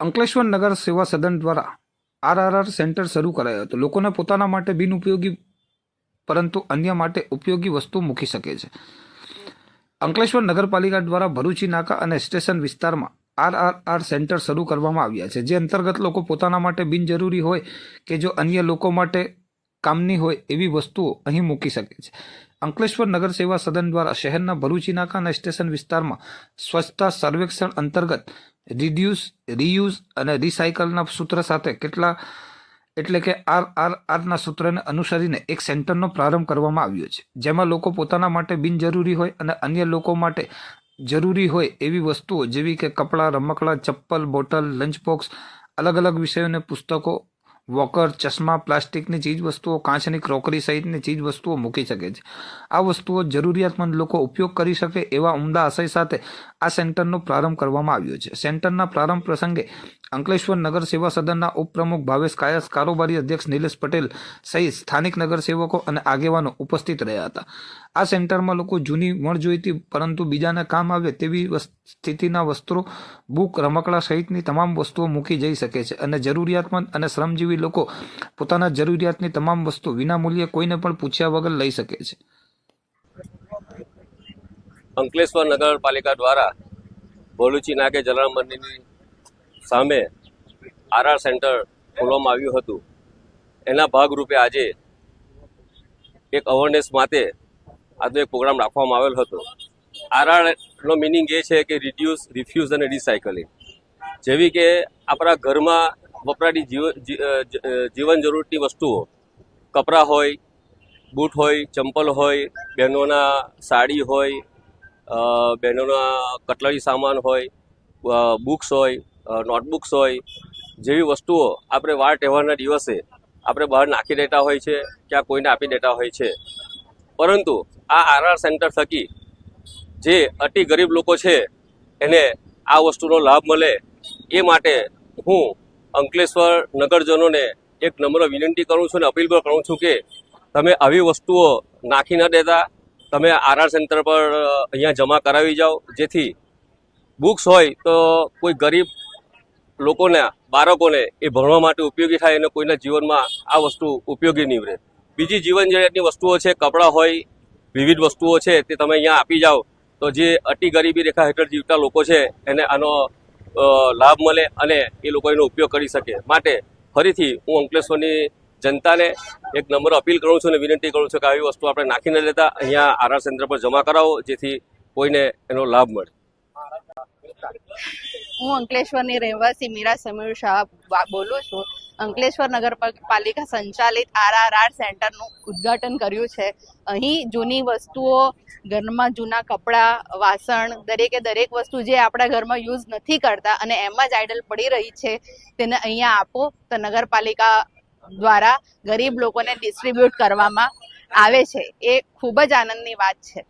અંકલેશ્વર નગર સેવા સદન દ્વારા આરઆરઆર સેન્ટર શરૂ કરાયો હતો. લોકોને પોતાના માટે બિનઉપયોગી, પરંતુ અન્ય માટે ઉપયોગી વસ્તુ મૂકી શકે છે. અંકલેશ્વર નગરપાલિકા દ્વારા ભરૂચી, નાકા અને સ્ટેશન વિસ્તારમાં આરઆરઆર સેન્ટર શરૂ કરવામાં આવ્યા છે. જે અંતર્ગત લોકો પોતાના માટે બિનજરૂરી હોય કે જો અન્ય લોકો માટે કામની હોય એવી વસ્તુઓ અહીં મૂકી શકે છે. અંકલેશ્વર નગર સેવા સદન દ્વારા શહેરના ભરૂચી, નાકા અને સ્ટેશન વિસ્તારમાં સ્વચ્છતા સર્વેક્ષણ અંતર્ગત રિડ્યુસ રીયુઝ અને રિસાયકલના સૂત્ર સાથે કેટલા, એટલે કે આર આર આરના સૂત્રને અનુસરીને એક સેન્ટરનો પ્રારંભ કરવામાં આવ્યો છે. જેમાં લોકો પોતાના માટે બિનજરૂરી હોય અને અન્ય લોકો માટે જરૂરી હોય એવી વસ્તુઓ જેવી કે કપડાં, રમકડાં, ચપ્પલ, બોટલ લંચ બોક્સ અલગ અલગ વિષયોને પુસ્તકો વોકર ચશ્મા, પ્લાસ્ટિકની ચીજવસ્તુઓ, કાંચની ક્રોકરી સહિતની ચીજ વસ્તુઓ મૂકી શકે છે. આ વસ્તુઓ જરૂરિયાતમંદ લોકો ઉપયોગ કરી શકે એવા ઉમદા આશય સાથે આ સેન્ટરનો પ્રારંભ કરવામાં આવ્યો છે. સેન્ટરના પ્રારંભ પ્રસંગે અંકલેશ્વર નગર સેવા સદનના ઉપપ્રમુખ ભાવેશ કાયસ, કારોબારી અધ્યક્ષ નિલેશ પટેલ સહિત સ્થાનિક નગરસેવકો અને આગેવાનો ઉપસ્થિત રહ્યા હતા. આ સેન્ટરમાં લોકો જૂની મળજોઈતી પરંતુ બીજાને કામ આવે તેવી સ્થિતિના વસ્ત્રો, બુક, રમકડા સહિતની તમામ વસ્તુઓ મૂકી જઈ શકે છે અને જરૂરિયાતમંદ અને શ્રમજીવી લોકો પોતાના જરૂરિયાતની તમામ વસ્તુ વિનામૂલ્યે કોઈને પણ પૂછ્યા વગર લઈ શકે છે. અંકલેશ્વર નગરપાલિકા દ્વારા ભોલુચી નાગે જલારામ મંદિરની સામે આરઆર સેન્ટર ખોલવામાં આવ્યું હતું. એના ભાગરૂપે આજે એક અવેરનેસ માટે આજનો એક પ્રોગ્રામ રાખવામાં આવેલ હતો. આરઆર નો મિનિંગ એ છે કે રિડ્યુસ રિફ્યુઝ અને રિસાયકલિંગ જેવી કે આપણા ઘરમાં વપરાતી જીવન જરૂરતની વસ્તુઓ કપડાં હોય, બૂટ હોય, ચંપલ હોય, બહેનોના સાડી હોય બહેનોના કટલરી સામાન હોય બુક્સ હોય નોટબુક્સ હોય, જેવી વસ્તુઓ આપણે વાર તહેવારના દિવસે આપણે બહાર નાખી દેતા હોય છે, ક્યાં કોઈને આપી દેતા હોય છે. પરંતુ આ આરઆર સેન્ટર થકી જે અતિ ગરીબ લોકો છે, એને આ વસ્તુનો લાભ મળે, એ માટે હું અંકલેશ્વર નગરજનોને એક નમ્ર વિનંતી કરું છું અને અપીલ પણ કરું છું કે તમે આવી વસ્તુઓ નાખી ન દેતા, તમે આરઆર સેન્ટર પર અહીંયા જમા કરાવી જાઓ. જેથી બુક્સ હોય તો કોઈ ગરીબ લોકોને, બાળકોને એ ભણવા માટે ઉપયોગી થાય અને કોઈના જીવનમાં આ વસ્તુ ઉપયોગી નીવડે બીજી જીવન જરૂરિયાતની વસ્તુઓ છે, કપડાં હોય, વિવિધ વસ્તુઓ છે, તે તમે અહીંયા આપી જાઓ, તો જે અતિ ગરીબી રેખા હેઠળ જીવતા લોકો છે, એને આનો લાભ મળે અને એ લોકો એનો ઉપયોગ કરી શકે. માટે ફરીથી હું અંકલેશ્વરની જનતાને એક નંબર અપીલ કરું છું અને વિનંતી કરું છું કે આવી વસ્તુ આપણે નાખી ન લેતા અહીંયા આરાર સેન્ટર પર જમા કરાવો, જેથી કોઈને એનો લાભ મળે. હું અંકલેશ્વરની રહેવાસી મીરા સમીર શાહ બોલું છું. અંકલેશ્વર નગરપાલિકા સંચાલિત આરઆરઆર સેન્ટરનું ઉદ્ઘાટન કર્યું છે. અહીં જૂની વસ્તુઓ, ઘરમાં જૂના કપડાં, વાસણ, દરેકે દરેક વસ્તુ જે આપણા ઘરમાં યુઝ નથી કરતા અને એમાં જ આઇડલ પડી રહી છે, તેને અહીંયા આપો. તો નગરપાલિકા દ્વારા ગરીબ લોકોને ડિસ્ટ્રીબ્યુટ કરવામાં આવે છે. એ ખૂબ જ આનંદની વાત છે.